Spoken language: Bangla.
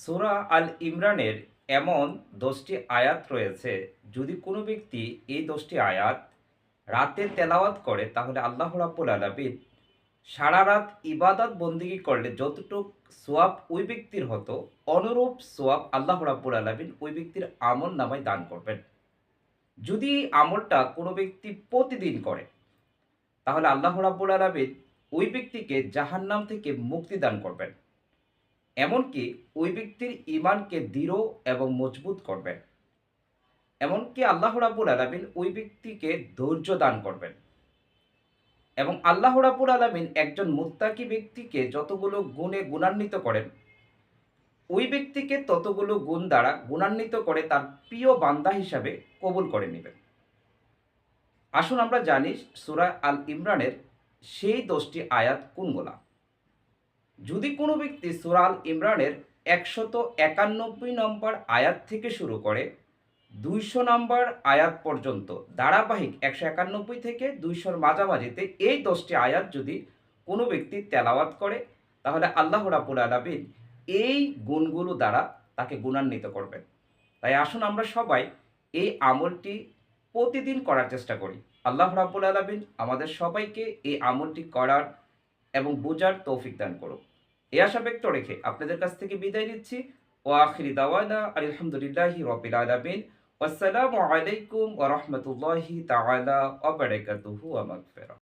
সূরা আল ইমরানের এমন দশটি আয়াত রয়েছে। যদি কোনো ব্যক্তি এই দশটি আয়াত রাতে তেলাওয়াত করে, তাহলে আল্লাহ রাব্বুল আলামিন সারা রাত ইবাদত বন্দিগি করলে যতটুক সোয়াব ওই ব্যক্তির হতো, অনুরূপ সোয়াব আল্লাহ রাব্বুল আলামিন ওই ব্যক্তির আমল নামায় দান করবেন। যদি আমলটা কোনো ব্যক্তি প্রতিদিন করে, তাহলে আল্লাহ রাব্বুল আলামিন ওই ব্যক্তিকে জাহান্নাম থেকে মুক্তি দান করবেন। এমনকি ওই ব্যক্তির ইমানকে দৃঢ় এবং মজবুত করবেন। এমনকি আল্লাহ রাব্বুল আলামিন ওই ব্যক্তিকে ধৈর্য দান করবেন। এবং আল্লাহ রাব্বুল আলামিন একজন মুত্তাকি ব্যক্তিকে যতগুলো গুণে গুণান্বিত করেন, ওই ব্যক্তিকে ততগুলো গুণ দ্বারা গুণান্বিত করে তার প্রিয় বান্দা হিসাবে কবুল করে নেবেন। আসুন আমরা জানি সূরা আল ইমরানের সেই দশটি আয়াত কোনগুলা? যদি কোনো ব্যক্তি সুরাল ইমরানের একশত একানব্বই নম্বর আয়াত থেকে শুরু করে দুইশো নম্বর আয়াত পর্যন্ত, ধারাবাহিক একশো একানব্বই থেকে দুইশোর মাঝামাঝিতে এই দশটি আয়াত যদি কোনো ব্যক্তি তেলাওয়াত করে, তাহলে আল্লাহ রাবুল আলমিন এই গুণগুলো দ্বারা তাকে গুণান্বিত করবেন। তাই আসুন আমরা সবাই এই আমলটি প্রতিদিন করার চেষ্টা করি। আল্লাহ রাবুল আলমিন আমাদের সবাইকে এই আমলটি করার এবং বোঝার তৌফিক দান করো। এ আশা ব্যক্ত রেখে আপনাদের কাছ থেকে বিদায় নিচ্ছি। ও আখিরি দাওয়ানা আলহামদুলিল্লাহি রবিল আলামিন। আসসালামু আলাইকুম ওয়া রাহমাতুল্লাহি তাআলা